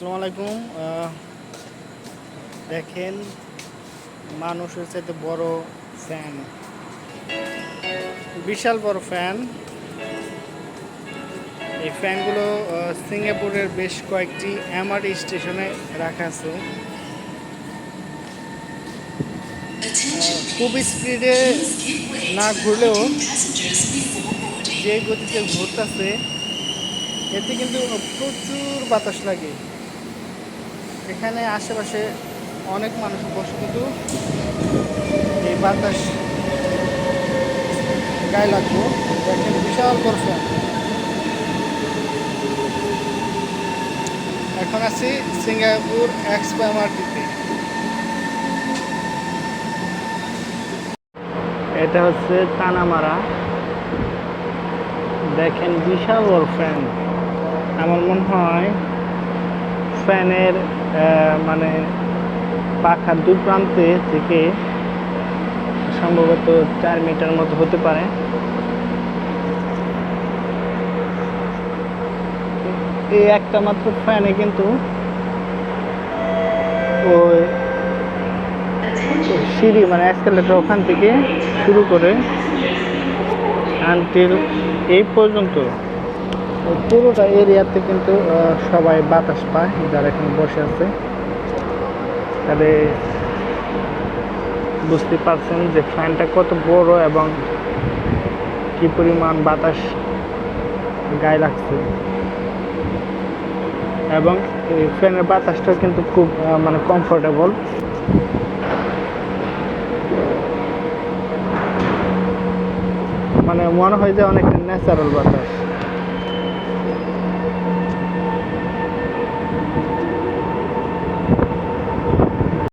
আসসালামু আলাইকুম। দেখেন মানুষের চাইতে বড় ফ্যান বিশাল বড় ফ্যান এই ফ্যানগুলো সিঙ্গাপুরের বেশ কয়েকটি এমআরটি স্টেশনে রাখা আছে। খুব স্পিডে না ঘুরলেও যে গতিতে ঘুরতেছে এতে কিন্তু প্রচুর বাতাস লাগে। এখানে আশেপাশে অনেক মানুষ বসে, কিন্তু এই বাতাস গায়ে লাগবো। দেখেন, বিশাল ফ্যান এখন আছি সিঙ্গাপুর এক্সপো এমআরটিতে এটা হচ্ছে তানামারা। দেখেন, বিশাল বড় আমার মনে হয় ফ্যানের মানে পাখার দু প্রান্তে থেকে সম্ভবত চার মিটার মতো হতে পারে। এই একটা মাত্র ফ্যানে কিন্তু ওই সিঁড়ি মানে এসকালেটার ওখান থেকে শুরু করে আনটিল এই পর্যন্ত পুরোটা এরিয়াতে কিন্তু সবাই বাতাস পায়, যারা এখানে বসে আছে। তাহলে বুঝতে পারছেন যে ফ্যানটা কত বড় এবং কি পরিমাণ বাতাস গায়ে লাগছে। এবং এই ফ্যানের বাতাসটা কিন্তু খুব মানে কমফোর্টেবল মানে মনে হয় যে অনেকটা ন্যাচারাল বাতাস।